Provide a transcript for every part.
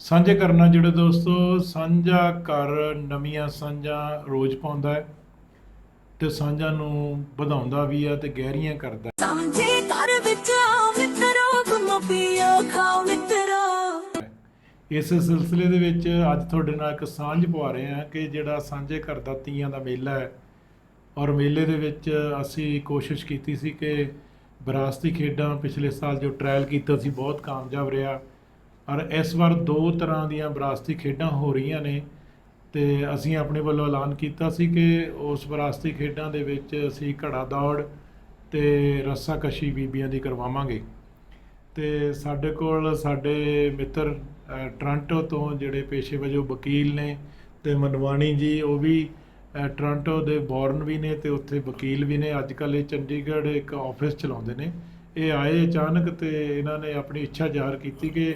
ਸਾਂਝੇ ਕਰਨਾ ਜਿਹੜੇ ਦੋਸਤੋ ਸਾਂਝਾ ਕਰ ਨਵੀਆਂ ਸਾਂਝਾਂ ਰੋਜ਼ ਪਾਉਂਦਾ ਹੈ ਤੇ ਸਾਂਝਾਂ ਨੂੰ ਵਧਾਉਂਦਾ ਵੀ ਆ ਤੇ ਗਹਿਰੀਆਂ ਕਰਦਾ ਹੈ। ਸਮਝੇ ਘਰ ਵਿੱਚ ਆਓ ਮਿੱਤਰੋ ਘੁੰਮੋ ਪੀਓ ਖਾਓ ਮਿੱਤਰੋ ਇਸ ਸਿਲਸਿਲੇ ਦੇ ਵਿੱਚ ਅੱਜ ਤੁਹਾਡੇ ਨਾਲ ਇੱਕ ਸਾਂਝ ਪਵਾ ਰਹੇ ਹਾਂ ਕਿ ਜਿਹੜਾ ਸਾਂਝੇ ਘਰ ਦਾ ਤੀਆਂ ਦਾ ਮੇਲਾ ਹੈ ਔਰ ਮੇਲੇ ਦੇ ਵਿੱਚ ਅਸੀਂ ਕੋਸ਼ਿਸ਼ ਕੀਤੀ ਸੀ ਕਿ ਵਿਰਾਸਤੀ ਖੇਡਾਂ ਪਿਛਲੇ ਸਾਲ ਜੋ ਟ੍ਰਾਇਲ ਕੀਤਾ ਸੀ ਬਹੁਤ ਕਾਮਯਾਬ ਰਿਹਾ ਔਰ ਇਸ ਵਾਰ ਦੋ ਤਰ੍ਹਾਂ ਦੀਆਂ ਵਿਰਾਸਤੀ ਖੇਡਾਂ ਹੋ ਰਹੀਆਂ ਨੇ ਤੇ ਅਸੀਂ ਆਪਣੇ ਵੱਲੋਂ ਐਲਾਨ ਕੀਤਾ ਸੀ ਕਿ ਉਸ ਵਿਰਾਸਤੀ ਖੇਡਾਂ ਦੇ ਵਿੱਚ ਅਸੀਂ ਘੜਾ ਦੌੜ ਤੇ ਰੱਸਾਕਸ਼ੀ ਬੀਬੀਆਂ ਦੀ ਕਰਵਾਵਾਂਗੇ। ਤੇ ਸਾਡੇ ਕੋਲ ਸਾਡੇ ਮਿੱਤਰ ਅ, ਤੋਂ ਜਿਹੜੇ ਪੇਸ਼ੇ ਵਜੋਂ ਵਕੀਲ ਨੇ ਤੇ ਮਨਵਾਣੀ ਜੀ ਉਹ ਵੀ ਅ, ਦੇ ਬੌਰਨ ਵੀ ਨੇ ਤੇ ਉੱਥੇ ਵਕੀਲ ਵੀ ਨੇ। ਅੱਜ ਕੱਲ੍ਹ ਇਹ ਚੰਡੀਗੜ੍ਹ ਇੱਕ ਆਫਿਸ ਚਲਾਉਂਦੇ ਨੇ। ਇਹ ਆਏ ਅਚਾਨਕ ਤੇ ਇਹਨਾਂ ਨੇ ਆਪਣੀ ਇੱਛਾ ਜ਼ਾਹਰ ਕੀਤੀ ਕਿ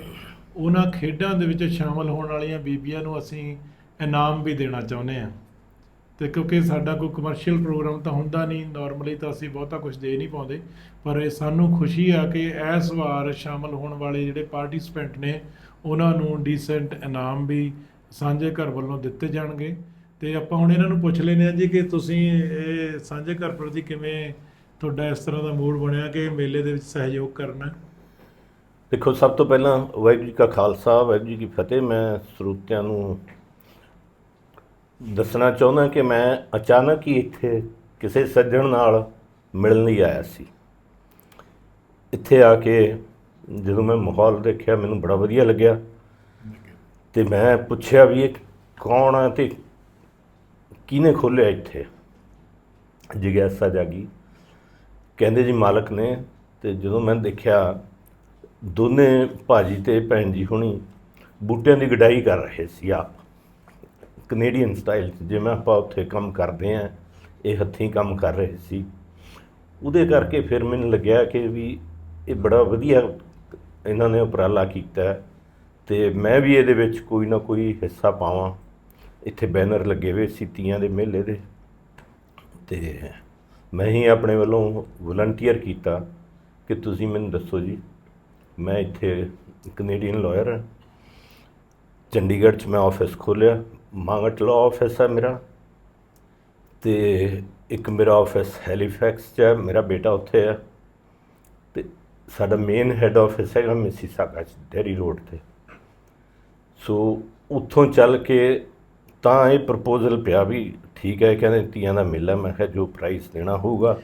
ਉਹਨਾਂ ਖੇਡਾਂ ਦੇ ਵਿੱਚ ਸ਼ਾਮਲ ਹੋਣ ਵਾਲੀਆਂ ਬੀਬੀਆਂ ਨੂੰ ਅਸੀਂ ਇਨਾਮ ਵੀ ਦੇਣਾ ਚਾਹੁੰਦੇ ਹਾਂ। ਤੇ ਕਿਉਂਕਿ ਸਾਡਾ ਕੋਈ ਕਮਰਸ਼ੀਅਲ ਪ੍ਰੋਗਰਾਮ ਤਾਂ ਹੁੰਦਾ ਨਹੀਂ ਨਾਰਮਲੀ ਤਾਂ ਅਸੀਂ ਬਹੁਤਾ ਕੁਝ ਦੇ ਨਹੀਂ ਪਾਉਂਦੇ। ਪਰ ਇਹ ਸਾਨੂੰ ਖੁਸ਼ੀ ਆ ਕਿ ਇਸ ਵਾਰ ਸ਼ਾਮਲ ਹੋਣ ਵਾਲੇ ਜਿਹੜੇ ਪਾਰਟਿਸਪੈਂਟ ਨੇ, ਉਹਨਾਂ ਨੂੰ ਡੀਸੈਂਟ ਇਨਾਮ ਵੀ ਸਾਂਝੇ ਘਰ ਵੱਲੋਂ ਦਿੱਤੇ ਜਾਣਗੇ। ਤੇ ਆਪਾਂ ਹੁਣ ਇਹਨਾਂ ਨੂੰ ਪੁੱਛ ਲੈਂਦੇ ਹਾਂ ਜੀ ਕਿ ਤੁਸੀਂ ਇਹ ਸਾਂਝੇ ਘਰ ਪ੍ਰਤੀ ਕਿਵੇਂ ਤੁਹਾਡਾ ਇਸ ਤਰ੍ਹਾਂ ਦਾ ਮੂਡ ਬਣਿਆ ਕਿ ਮੇਲੇ ਦੇ ਵਿੱਚ ਸਹਿਯੋਗ ਕਰਨਾ? ਦੇਖੋ, ਸਭ ਤੋਂ ਪਹਿਲਾਂ ਵਾਹਿਗੁਰੂ ਜੀ ਕਾ ਖਾਲਸਾ, ਵਾਹਿਗੁਰੂ ਜੀ ਕੀ ਫਤਿਹ। ਮੈਂ ਸਰੋਤਿਆਂ ਨੂੰ ਦੱਸਣਾ ਚਾਹੁੰਦਾ ਕਿ ਮੈਂ ਅਚਾਨਕ ਹੀ ਇੱਥੇ ਕਿਸੇ ਸੱਜਣ ਨਾਲ ਮਿਲਣ ਲਈ ਆਇਆ ਸੀ। ਇੱਥੇ ਆ ਕੇ ਜਦੋਂ ਮੈਂ ਮਾਹੌਲ ਦੇਖਿਆ, ਮੈਨੂੰ ਬੜਾ ਵਧੀਆ ਲੱਗਿਆ। ਤੇ ਮੈਂ ਪੁੱਛਿਆ ਵੀ ਇਹ ਕੌਣ ਆ ਤੇ ਕਿਹਨੇ ਖੋਲ੍ਹਿਆ ਇੱਥੇ? ਜਿਗਿਆਸਾ ਜਾਗੀ। ਕਹਿੰਦੇ ਜੀ, ਮਾਲਕ ਨੇ। ਤੇ ਜਦੋਂ ਮੈਂ ਦੇਖਿਆ ਦੋਨੇ ਭਾਜੀ ਤੇ ਭੈਣ ਜੀ ਹੁਣੀ ਬੂਟਿਆਂ ਦੀ ਗਡਾਈ ਕਰ ਰਹੇ ਸੀ ਆਪ। ਕੈਨੇਡੀਅਨ ਸਟਾਈਲ 'ਚ ਜਿਵੇਂ ਆਪਾਂ ਉੱਥੇ ਕੰਮ ਕਰਦੇ ਆ ਇਹ ਹੱਥੀਂ ਕੰਮ ਕਰ ਰਹੇ ਸੀ। ਉਹਦੇ ਕਰਕੇ ਫਿਰ ਮੈਨੂੰ ਲੱਗਿਆ ਕਿ ਵੀ ਇਹ ਬੜਾ ਵਧੀਆ ਇਹਨਾਂ ਨੇ ਉਪਰਾਲਾ ਕੀਤਾ ਹੈ ਤੇ ਮੈਂ ਵੀ ਇਹਦੇ ਵਿੱਚ ਕੋਈ ਨਾ ਕੋਈ ਹਿੱਸਾ ਪਾਵਾਂ। ਇੱਥੇ ਬੈਨਰ ਲੱਗੇ ਹੋਏ ਸੀ ਤੀਆਂ ਦੇ ਮੇਲੇ ਦੇ। ਤੇ ਮੈਂ ਹੀ ਆਪਣੇ ਵੱਲੋਂ ਵਲੰਟੀਅਰ ਕੀਤਾ। ਕਿ ਤੁਸੀਂ ਮੈਨੂੰ ਦੱਸੋ ਜੀ। ਮੈਂ ਇੱਥੇ ਕੈਨੇਡੀਅਨ ਲਾਇਰ ਹਾਂ। ਚੰਡੀਗੜ੍ਹ 'ਚ ਮੈਂ ਆਫਿਸ ਖੋਲ੍ਹਿਆ। ਮਾਂਗਟ ਲਾਅ ਆਫਿਸ ਹੈ ਮੇਰਾ। ਤੇ ਇੱਕ ਮੇਰਾ ਆਫਿਸ ਹੈਲੀਫੈਕਸ 'ਚ ਹੈ। ਮੇਰਾ ਬੇਟਾ ਉੱਥੇ ਹੈ। ਤੇ ਸਾਡਾ ਮੇਨ ਹੈੱਡ ਆਫਿਸ ਹੈਗਾ ਮਿਸੀਸਾਗਾ 'ਚ, ਡੈਰੀ ਰੋਡ ਤੇ। ਸੋ ਉੱਥੋਂ ਚੱਲ ਕੇ ਤਾਂ ਇਹ ਪ੍ਰਪੋਜ਼ਲ ਪਿਆ ਵੀ ਠੀਕ ਹੈ, ਕਹਿੰਦੇ ਤੀਆਂ ਦਾ ਮੇਲਾ। ਮੈਂ ਕਿਹਾ ਜੋ ਪ੍ਰਾਈਸ ਦੇਣਾ ਹੋਊਗਾ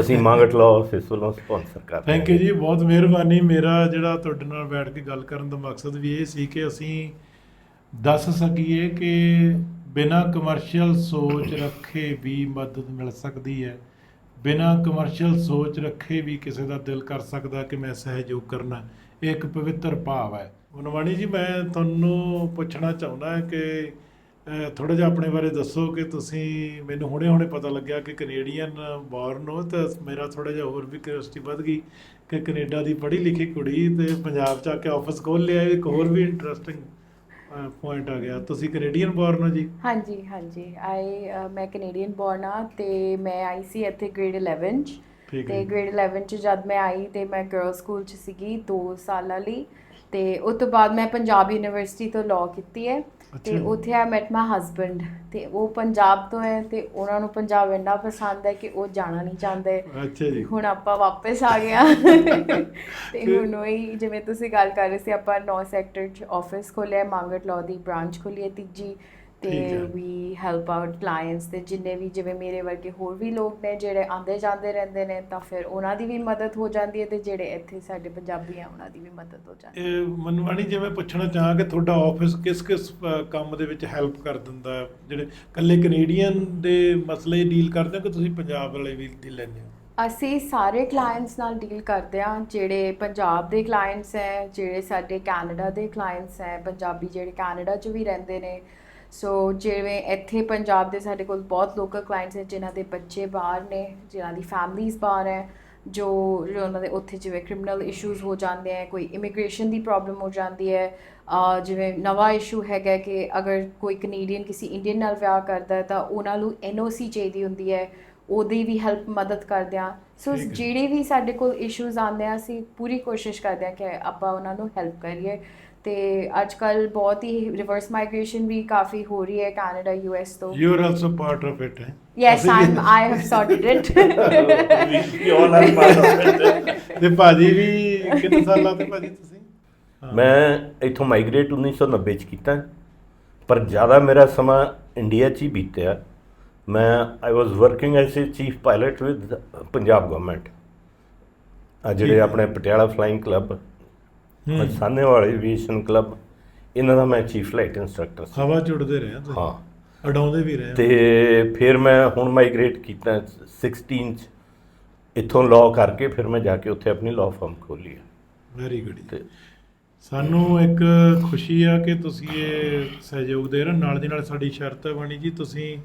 ਅਸੀਂ ਮਾਂਗਟ ਲਾਅ ਆਫਿਸ ਵੱਲੋਂ ਸਪਾਂਸਰ ਕਰ ਰਹੇ ਥੈਂਕ ਯੂ ਜੀ ਬਹੁਤ ਮਿਹਰਬਾਨੀ। ਮੇਰਾ ਜਿਹੜਾ ਤੁਹਾਡੇ ਨਾਲ ਬੈਠ ਕੇ ਗੱਲ ਕਰਨ ਦਾ ਮਕਸਦ ਵੀ ਇਹ ਸੀ ਕਿ ਅਸੀਂ ਦੱਸ ਸਕੀਏ ਕਿ ਬਿਨਾਂ ਕਮਰਸ਼ੀਅਲ ਸੋਚ ਰੱਖੇ ਵੀ ਮਦਦ ਮਿਲ ਸਕਦੀ ਹੈ। ਬਿਨਾਂ ਕਮਰਸ਼ੀਅਲ ਸੋਚ ਰੱਖੇ ਵੀ ਕਿਸੇ ਦਾ ਦਿਲ ਕਰ ਸਕਦਾ ਕਿ ਮੈਂ ਸਹਿਯੋਗ ਕਰਨਾ ਇਹ ਇੱਕ ਪਵਿੱਤਰ ਭਾਵ ਹੈ। ਮਨਵਾਣੀ ਜੀ ਮੈਂ ਤੁਹਾਨੂੰ ਪੁੱਛਣਾ ਚਾਹੁੰਦਾ ਕਿ ਥੋੜਾ ਜਿਹਾ ਆਪਣੇ ਬਾਰੇ ਦੱਸੋ ਕਿ ਤੁਸੀਂ ਮੈਨੂੰ ਹੁਣੇ-ਹੁਣੇ ਪਤਾ ਲੱਗਿਆ ਕਿ ਕੈਨੇਡੀਅਨ ਬੌਰਨ ਹੋ ਤਾਂ ਮੇਰਾ ਥੋੜਾ ਜਿਹਾ ਹੋਰ ਵੀ ਕਿਉਰਿਓਸਿਟੀ ਵੱਧ ਗਈ ਕਿ ਕੈਨੇਡਾ ਦੀ ਪੜ੍ਹੀ ਲਿਖੀ ਕੁੜੀ ਤੇ ਪੰਜਾਬ ਚ ਆ ਕੇ ਆਫਿਸ ਖੋਲ ਲਿਆ ਇੱਕ ਹੋਰ ਵੀ ਇੰਟਰਸਟਿੰਗ ਪੁਆਇੰਟ ਆ ਗਿਆ। ਤੁਸੀਂ ਕੈਨੇਡੀਅਨ ਬੌਰਨ ਹੋ ਜੀ? ਹਾਂਜੀ ਹਾਂਜੀ। ਆਈ ਮੈਂ ਕੈਨੇਡੀਅਨ ਬੋਰਨ ਆ ਤੇ ਮੈਂ ਆਈ ਸੀ ਇੱਥੇ ਗ੍ਰੇਡ 11 ਚ ਤੇ ਗ੍ਰੇਡ 11 ਚ ਜਦ ਮੈਂ ਆਈ ਤੇ ਮੈਂ ਗਰਲ ਸਕੂਲ ਚ ਸੀਗੀ 2 ਸਾਲਾਂ ਲਈ। ਤੇ ਉਸ ਤੋਂ ਬਾਅਦ ਮੈਂ ਪੰਜਾਬ ਯੂਨੀਵਰਸਿਟੀ ਤੋਂ ਲਾਅ ਕੀਤੀ ਹੈ ਤੇ। ਉੱਥੇ ਆ ਮੈਟ ਮਾਈ ਹਸਬੰਡ ਤੇ ਉਹ ਪੰਜਾਬ ਤੋਂ ਹੈ ਤੇ ਉਹਨਾਂ ਨੂੰ ਪੰਜਾਬ ਇੰਨਾ ਪਸੰਦ ਹੈ ਕਿ ਉਹ ਜਾਣਾ ਨਹੀਂ ਚਾਹੁੰਦੇ। ਅੱਛਾ ਜੀ। ਹੁਣ ਆਪਾਂ ਵਾਪਸ ਆ ਗਏ ਆ ਤੇ ਹੁਣ ਉਹੀ ਜਿਵੇਂ ਤੁਸੀਂ ਗੱਲ ਕਰ ਰਹੇ ਸੀ ਆਪਾਂ 9 ਸੈਕਟਰ ਚ ਆਫਿਸ ਖੋਲਿਆ ਮਾਂਗਟ ਲਾਅ ਦੀ ਬ੍ਰਾਂਚ ਖੋਲੀ ਹੈ ਤੀਜੀ ਤੇ। ਵੀ ਹੈਲਪ ਆਊਟ ਕਲਾਇੰਟਸ ਤੇ ਜਿੰਨੇ ਵੀ ਜਿਵੇਂ ਮੇਰੇ ਵਰਗੇ ਹੋਰ ਵੀ ਲੋਕ ਨੇ ਜਿਹੜੇ ਆਂਦੇ ਜਾਂਦੇ ਰਹਿੰਦੇ ਨੇ ਤਾਂ ਫਿਰ ਉਹਨਾਂ ਦੀ ਵੀ ਮਦਦ ਹੋ ਜਾਂਦੀ ਹੈ ਤੇ ਜਿਹੜੇ ਇੱਥੇ ਸਾਡੇ ਪੰਜਾਬੀ ਆ ਉਹਨਾਂ ਦੀ ਵੀ ਮਦਦ ਹੋ ਜਾਂਦੀ ਹੈ ਮਨਵਾਣੀ ਜਿਵੇਂ ਪੁੱਛਣਾ ਚਾਹਾਂ ਕਿ ਤੁਹਾਡਾ ਆਫਿਸ ਕਿਸ ਕਿਸ ਕੰਮ ਦੇ ਵਿੱਚ ਹੈਲਪ ਕਰ ਦਿੰਦਾ? ਜਿਹੜੇ ਕੱਲੇ ਕੈਨੇਡੀਅਨ ਦੇ ਮਸਲੇ ਡੀਲ ਕਰਦੇ ਹੋ ਕਿ ਤੁਸੀਂ ਪੰਜਾਬ ਵਾਲੇ ਵੀ ਡੀਲ ਲੈਂਦੇ ਹੋ ਅਸੀਂ ਸਾਰੇ ਕਲਾਇੰਟਸ ਨਾਲ ਡੀਲ ਕਰਦੇ ਹਾਂ ਜਿਹੜੇ ਪੰਜਾਬ ਦੇ ਕਲਾਇੰਟਸ ਹੈ ਜਿਹੜੇ ਸਾਡੇ ਕੈਨੇਡਾ ਦੇ ਕਲਾਇੰਟਸ ਹੈ ਪੰਜਾਬੀ ਜਿਹੜੇ ਕੈਨੇਡਾ 'ਚ ਵੀ ਰਹਿੰਦੇ ਨੇ ਸੋ ਜਿਵੇਂ ਇੱਥੇ ਪੰਜਾਬ ਦੇ ਸਾਡੇ ਕੋਲ ਬਹੁਤ ਲੋਕਲ ਕਲਾਇੰਟਸ ਹੈ ਜਿਨ੍ਹਾਂ ਦੇ ਬੱਚੇ ਬਾਹਰ ਨੇ ਜਿਨ੍ਹਾਂ ਦੀ ਫੈਮਲੀਜ਼ ਬਾਹਰ ਹੈ ਜੋ ਉਹਨਾਂ ਦੇ ਉੱਥੇ ਜਿਵੇਂ ਕ੍ਰਿਮੀਨਲ ਇਸ਼ੂਜ਼ ਹੋ ਜਾਂਦੇ ਹੈ ਕੋਈ ਇਮੀਗ੍ਰੇਸ਼ਨ ਦੀ ਪ੍ਰੋਬਲਮ ਹੋ ਜਾਂਦੀ ਹੈ ਜਿਵੇਂ ਨਵਾਂ ਇਸ਼ੂ ਹੈਗਾ ਕਿ ਅਗਰ ਕੋਈ ਕੈਨੇਡੀਅਨ ਕਿਸੇ ਇੰਡੀਅਨ ਨਾਲ ਵਿਆਹ ਕਰਦਾ ਤਾਂ ਉਹਨਾਂ ਨੂੰ ਐਨਓਸੀ ਚਾਹੀਦੀ ਹੁੰਦੀ ਹੈ ਉਹਦੀ ਵੀ ਹੈਲਪ ਮਦਦ ਕਰਦੇ ਹਾਂ ਸੋ। ਜਿਹੜੇ ਵੀ ਸਾਡੇ ਕੋਲ ਇਸ਼ੂਜ਼ ਆਉਂਦੇ ਆ ਅਸੀਂ ਪੂਰੀ ਕੋਸ਼ਿਸ਼ ਕਰਦੇ ਹਾਂ ਕਿ ਆਪਾਂ ਉਹਨਾਂ ਨੂੰ ਹੈਲਪ ਕਰੀਏ ਤੇ ਅੱਜ ਕੱਲ ਬਹੁਤ ਹੀ ਰਿਵਰਸ ਮਾਈਗ੍ਰੇਸ਼ਨ ਵੀ ਕਾਫੀ ਹੋ ਰਹੀ ਹੈ ਕੈਨੇਡਾ ਯੂਐਸ ਤੋਂ। You are also part of it ਹੈ? Yes I we- I have sorted it We all are part of it. ਤੇ ਭਾਜੀ ਵੀ ਕਿੰਨੇ ਸਾਲਾਂ ਤੇ ਭਾਜੀ ਤੁਸੀਂ। ਮੈਂ ਇੱਥੋਂ ਮਾਈਗ੍ਰੇਟ 1990 ਚ ਕੀਤਾ। ਪਰ ਜ਼ਿਆਦਾ ਮੇਰਾ ਸਮਾਂ ਇੰਡੀਆ 'ਚ ਹੀ ਬੀਤਿਆ। ਮੈਂ I was working as a chief pilot with Punjab government ਆ ਜਿਹੜੇ। ਆਪਣੇ ਪਟਿਆਲਾ ਫਲਾਈਂਗ ਕਲੱਬ ਹੂੰ। ਸਾਨੇਵਾਲ ਐਵੀਏਸ਼ਨ ਕਲੱਬ ਇਹਨਾਂ ਦਾ ਮੈਂ ਚੀਫ ਫਲਾਈਟ ਇੰਸਟ੍ਰਕਟਰ ਸੀ। ਹਵਾ ਚੁੜਦੇ ਰਹੇ ਤੁਸੀਂ? ਹਾਂ। ਉਡਾਉਂਦੇ ਵੀ ਰਹੇ। ਤੇ ਫਿਰ ਮੈਂ ਹੁਣ ਮਾਈਗ੍ਰੇਟ ਕੀਤਾ 16 ਚ। ਇੱਥੋਂ ਲਾਅ ਕਰਕੇ ਫਿਰ ਮੈਂ ਜਾ ਕੇ ਉੱਥੇ ਆਪਣੀ ਲਾਅ ਫਰਮ ਖੋਲੀ ਹੈ ਵੈਰੀ ਗੁੱਡ ਤੇ ਸਾਨੂੰ ਇੱਕ ਖੁਸ਼ੀ ਆ ਕਿ ਤੁਸੀਂ ਇਹ ਸਹਿਯੋਗ ਦੇ ਰਹੇ। ਨਾਲ ਦੀ ਨਾਲ ਸਾਡੀ ਸ਼ਰਤ ਹੈ ਬਣੀ ਜੀ ਤੁਸੀਂ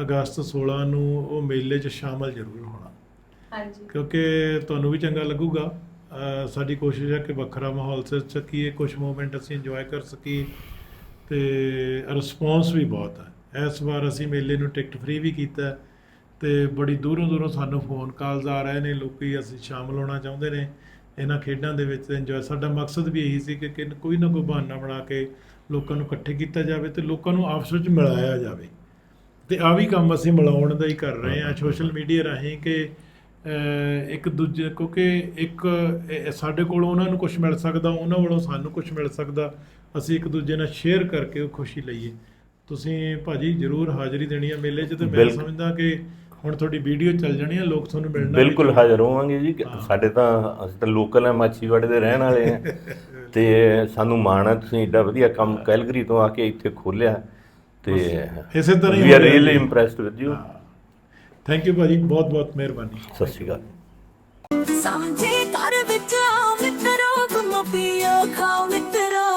ਅਗਸਤ 16 ਨੂੰ ਉਹ ਮੇਲੇ 'ਚ ਸ਼ਾਮਲ ਜ਼ਰੂਰ ਹੋਣਾ। ਹਾਂਜੀ। ਕਿਉਂਕਿ ਤੁਹਾਨੂੰ ਵੀ ਚੰਗਾ ਲੱਗੂਗਾ। ਸਾਡੀ ਕੋਸ਼ਿਸ਼ ਹੈ ਕਿ ਵੱਖਰਾ ਮਾਹੌਲ ਸੇ ਸਕੀਏ ਕੁਝ ਮੂਮੈਂਟ ਅਸੀਂ ਇੰਜੋਏ ਕਰ ਸਕੀਏ ਤੇ ਰਿਸਪੌਂਸ ਵੀ ਬਹੁਤ ਹੈ। ਇਸ ਵਾਰ ਅਸੀਂ ਮੇਲੇ ਨੂੰ ਟਿਕਟ ਫ੍ਰੀ ਵੀ ਕੀਤਾ ਤੇ ਬੜੀ ਦੂਰੋਂ ਦੂਰੋਂ ਸਾਨੂੰ ਫੋਨ ਕਾਲਸ ਆ ਰਹੇ ਨੇ ਲੋਕੀ ਅਸੀਂ ਸ਼ਾਮਲ ਹੋਣਾ ਚਾਹੁੰਦੇ ਨੇ। ਇਹਨਾਂ ਖੇਡਾਂ ਦੇ ਵਿੱਚ ਇੰਜੋਏ ਸਾਡਾ ਮਕਸਦ ਵੀ ਇਹੀ ਸੀ ਕਿ ਕੋਈ ਨਾ ਕੋਈ ਬਹਾਨਾ ਬਣਾ ਕੇ ਲੋਕਾਂ ਨੂੰ ਇਕੱਠੇ ਕੀਤਾ ਜਾਵੇ ਤੇ ਲੋਕਾਂ ਨੂੰ ਆਪਸ ਵਿੱਚ ਮਿਲਾਇਆ ਜਾਵੇ। ਤੇ ਆ ਵੀ ਕੰਮ ਅਸੀਂ ਮਿਲਾਉਣ ਦਾ ਹੀ ਕਰ ਰਹੇ ਹਾਂ ਸੋਸ਼ਲ ਮੀਡੀਆ ਰਾਹੀਂ ਕਿ ਇੱਕ ਦੂਜੇ ਕਿਉਂਕਿ ਇੱਕ ਸਾਡੇ ਕੋਲ ਉਹਨਾਂ ਨੂੰ ਕੁਝ ਮਿਲ ਸਕਦਾ ਉਹਨਾਂ ਵੱਲੋਂ ਸਾਨੂੰ ਕੁਝ ਮਿਲ ਸਕਦਾ ਅਸੀਂ ਇੱਕ ਦੂਜੇ ਨਾਲ ਸ਼ੇਅਰ ਕਰਕੇ ਉਹ ਖੁਸ਼ੀ ਲਈਏ ਤੁਸੀਂ ਭਾਜੀ ਜਰੂਰ ਹਾਜ਼ਰੀ ਦੇਣੀ ਹੈ ਮੇਲੇ 'ਚ ਤੇ ਮੈਂ। ਸਮਝਦਾ ਕਿ ਹੁਣ ਤੁਹਾਡੀ ਵੀਡੀਓ ਚੱਲ ਜਾਣੀ ਹੈ ਲੋਕ ਤੁਹਾਨੂੰ ਮਿਲਣਾ ਬਿਲਕੁਲ। ਹਾਜ਼ਰ ਹੋਵਾਂਗੇ ਜੀ। ਸਾਡੇ ਤਾਂ ਅਸੀਂ ਤਾਂ ਲੋਕਲ ਹੈ ਮਾਛੀਵਾੜੇ ਦੇ ਰਹਿਣ ਵਾਲੇ ਆ ਤੇ ਸਾਨੂੰ ਮਾਣ ਹੈ ਤੁਸੀਂ ਏਡਾ ਵਧੀਆ ਕੰਮ ਕੈਲਗਰੀ ਤੋਂ ਆ ਕੇ ਇੱਥੇ ਖੋਲਿਆ ਤੇ ਇਸੇ ਤਰ੍ਹਾਂ ਹੀ we are really. Impressed with you thank you ਭਾਜੀ ਬਹੁਤ ਬਹੁਤ ਮਿਹਰਬਾਨੀ। ਸਤਿ ਸ਼੍ਰੀ ਅਕਾਲ। ਸਾਂਝੇ ਘਰ ਵਿੱਚ ਆਓ ਮਿੱਤਰੋ ਗੁੰਮੋ ਪੀਓ ਖਾਓ ਮਿੱਤਰੋ।